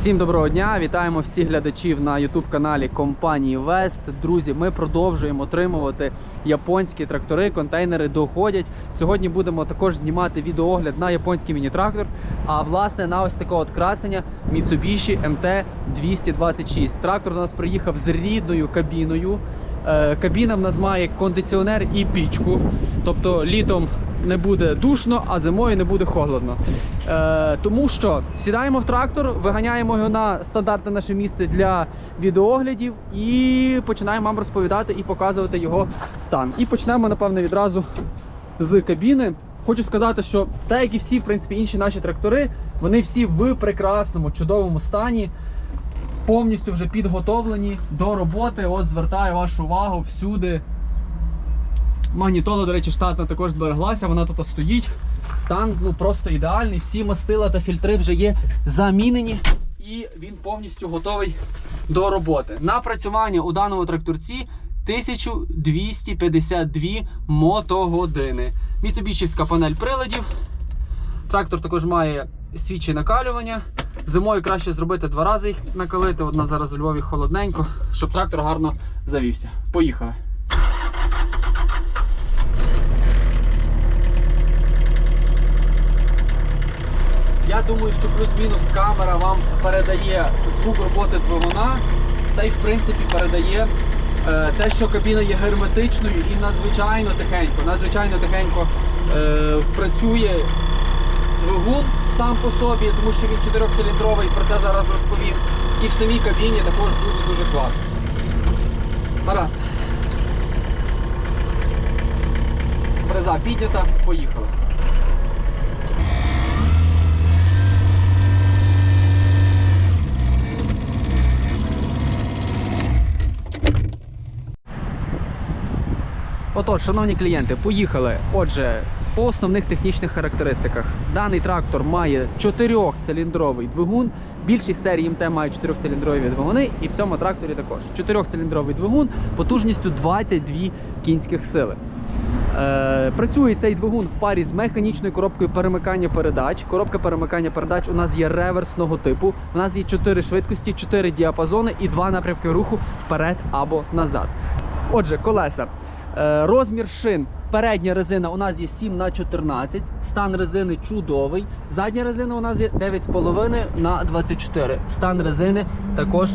Всім доброго дня! Вітаємо всіх глядачів на youtube каналі компанії Вест. Друзі, ми продовжуємо отримувати японські трактори, контейнери доходять. Сьогодні будемо також знімати відеоогляд на японський міні-трактор. А власне на ось такого от красення Mitsubishi MT 226. Трактор до нас приїхав з рідною кабіною. Е, Кабіна в нас має кондиціонер і пічку. Тобто літом не буде душно, а зимою не буде холодно. Е, тому що сідаємо в трактор, виганяємо його на стандартне наше місце для відеоглядів і починаємо вам розповідати і показувати його стан. І почнемо, напевне, відразу з кабіни. Хочу сказати, що так як і всі, в принципі, інші наші трактори, вони всі в прекрасному, чудовому стані повністю вже підготовлені до роботи. От звертаю вашу увагу всюди. Магнітола, до речі, штатна також збереглася, вона тут стоїть. Стан ну, просто ідеальний. Всі мастила та фільтри вже є замінені, і він повністю готовий до роботи. Напрацювання у даному тракторці 1252 мотогодини. Міцубічівська панель приладів. Трактор також має свічі накалювання. Зимою краще зробити два рази їх накалити. Одна зараз у Львові холодненько, щоб трактор гарно завівся. Поїхали. Я думаю, що плюс-мінус камера вам передає звук роботи двигуна, та й в принципі передає е, те, що кабіна є герметичною і надзвичайно тихенько. Надзвичайно тихенько е, працює двигун сам по собі, тому що він чотирьохциліндровий, про це зараз розповім. І в самій кабіні також дуже-дуже класно. Гаразд. Фреза піднята, поїхали. Отож, шановні клієнти, поїхали. Отже, по основних технічних характеристиках. Даний трактор має 4-циліндровий двигун. Більшість серій МТ має 4-циліндрові двигуни, і в цьому тракторі також 4-циліндровий двигун потужністю 22 кінських сили. Е, працює цей двигун в парі з механічною коробкою перемикання передач. Коробка перемикання передач у нас є реверсного типу. У нас є 4 швидкості, 4 діапазони і 2 напрямки руху вперед або назад. Отже, колеса. Е, Розмір шин. Передня резина у нас є 7 на 14 стан резини чудовий. Задня резина у нас є 9,5 на 24 Стан резини також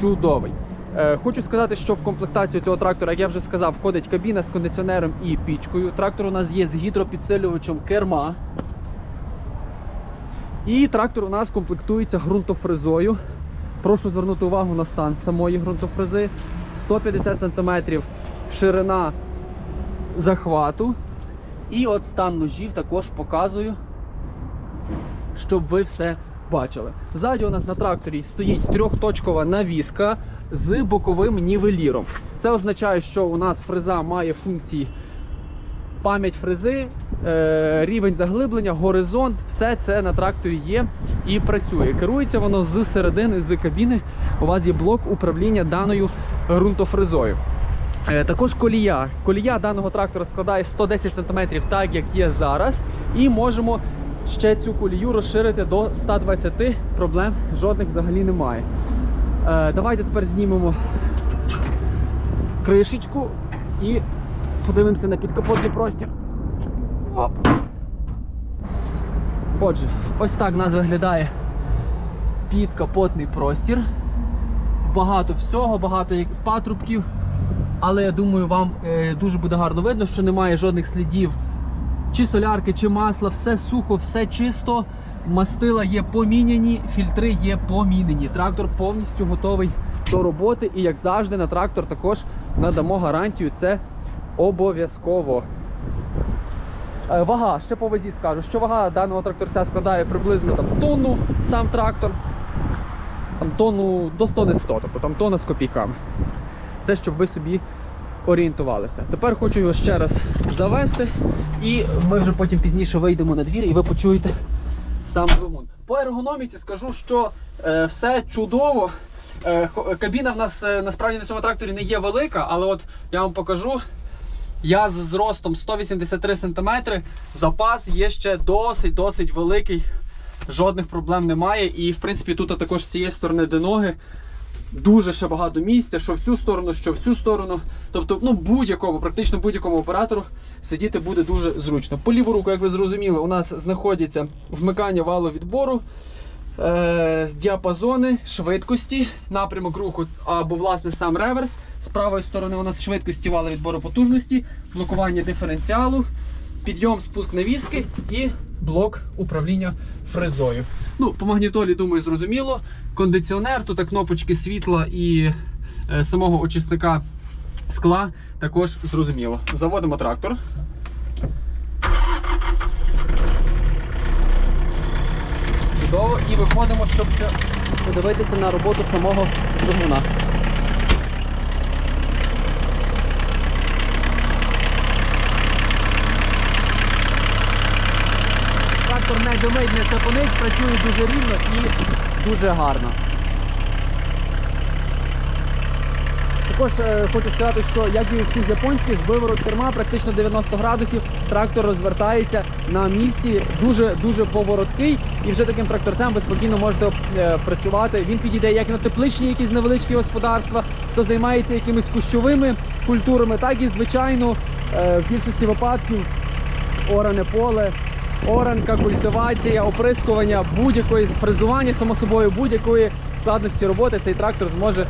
чудовий. Е, Хочу сказати, що в комплектацію цього трактора, як я вже сказав, входить кабіна з кондиціонером і пічкою. Трактор у нас є з гідропідсилювачем керма. І трактор у нас комплектується ґрунтофрезою. Прошу звернути увагу на стан самої ґрунтофрези. 150 см ширина захвату. І от стан ножів також показую, щоб ви все бачили. Ззаді у нас на тракторі стоїть трьохточкова навіска з боковим нівеліром. Це означає, що у нас фреза має функції пам'ять фрези, е, рівень заглиблення, горизонт, все це на тракторі є і працює. Керується воно з середини, з кабіни. У вас є блок управління даною ґрунтофрезою. Е, Також колія. Колія даного трактора складає 110 см, так як є зараз. І можемо ще цю колію розширити до 120 Проблем жодних взагалі немає. Е, Давайте тепер знімемо кришечку і подивимося на підкапотний простір. Оп. Отже, ось так у нас виглядає підкапотний простір. Багато всього, багато як- патрубків. Але я думаю, вам е, дуже буде гарно видно, що немає жодних слідів чи солярки, чи масла, все сухо, все чисто. Мастила є поміняні, фільтри є помінені. Трактор повністю готовий до роботи. І як завжди, на трактор також надамо гарантію. Це обов'язково. Е, Вага, ще по вазі скажу, що вага даного тракторця складає приблизно там, тонну сам трактор. Там тонну до 100 не 100, тобто там тонна з копійками. Це щоб ви собі орієнтувалися. Тепер хочу його ще раз завести, і ми вже потім пізніше вийдемо на двір і ви почуєте сам двигун. По ергономіці скажу, що е, все чудово. Е, кабіна в нас е, насправді на цьому тракторі не є велика, але от я вам покажу. Я з зростом 183 см, запас є ще досить-досить великий жодних проблем немає. І в принципі тут також з цієї сторони, де ноги, дуже ще багато місця, що в цю сторону, що в цю сторону. Тобто, ну будь-якому, практично будь-якому оператору сидіти буде дуже зручно. По ліву руку, як ви зрозуміли, у нас знаходиться вмикання валу відбору. Е, діапазони, швидкості, напрямок руху або власне сам реверс. З правої сторони у нас швидкості вали відбору потужності, блокування диференціалу, підйом, спуск навіски і блок управління фрезою. Ну, по магнітолі, думаю, зрозуміло. Кондиціонер, тут кнопочки світла і е, самого очисника скла також зрозуміло. Заводимо трактор. Чудово. І виходимо, щоб ще подивитися на роботу самого двигуна. Трактор не димить, не сапонить, працює дуже рівно і дуже гарно. Також е, хочу сказати, що як і у всіх японських, виворот керма практично 90 градусів, трактор розвертається на місці, дуже дуже повороткий, і вже таким тракторцем ви спокійно можете е, працювати. Він підійде як на тепличні якісь невеличкі господарства, хто займається якимись кущовими культурами, так і звичайно е, в більшості випадків оране поле. Оранка, культивація, оприскування будь-якої фрезування, само собою, будь-якої складності роботи цей трактор зможе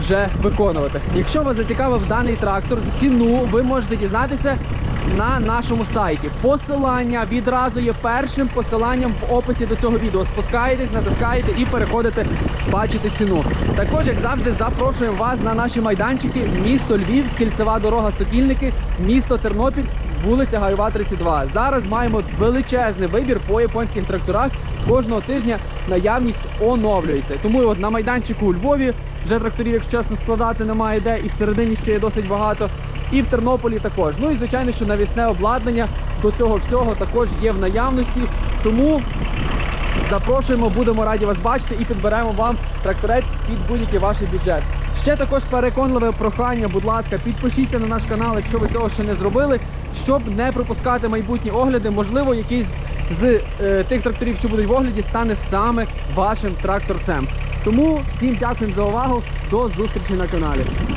вже виконувати. Якщо вас зацікавив даний трактор, ціну ви можете дізнатися на нашому сайті. Посилання відразу є першим посиланням в описі до цього відео. Спускаєтесь, натискаєте і переходите бачити ціну. Також, як завжди, запрошуємо вас на наші майданчики. Місто Львів, кільцева дорога Сокільники, місто Тернопіль. Вулиця Гайова 32. Зараз маємо величезний вибір по японських тракторах. Кожного тижня наявність оновлюється. Тому от на майданчику у Львові вже тракторів, якщо чесно, складати немає де, і всередині ще є досить багато. І в Тернополі також. Ну і звичайно, що навісне обладнання до цього всього також є в наявності. Тому запрошуємо, будемо раді вас бачити і підберемо вам тракторець під будь-який ваш бюджет. Ще також переконливе прохання, будь ласка, підпишіться на наш канал, якщо ви цього ще не зробили, щоб не пропускати майбутні огляди. Можливо, якийсь з е, тих тракторів, що будуть в огляді, стане саме вашим тракторцем. Тому всім дякуємо за увагу. До зустрічі на каналі.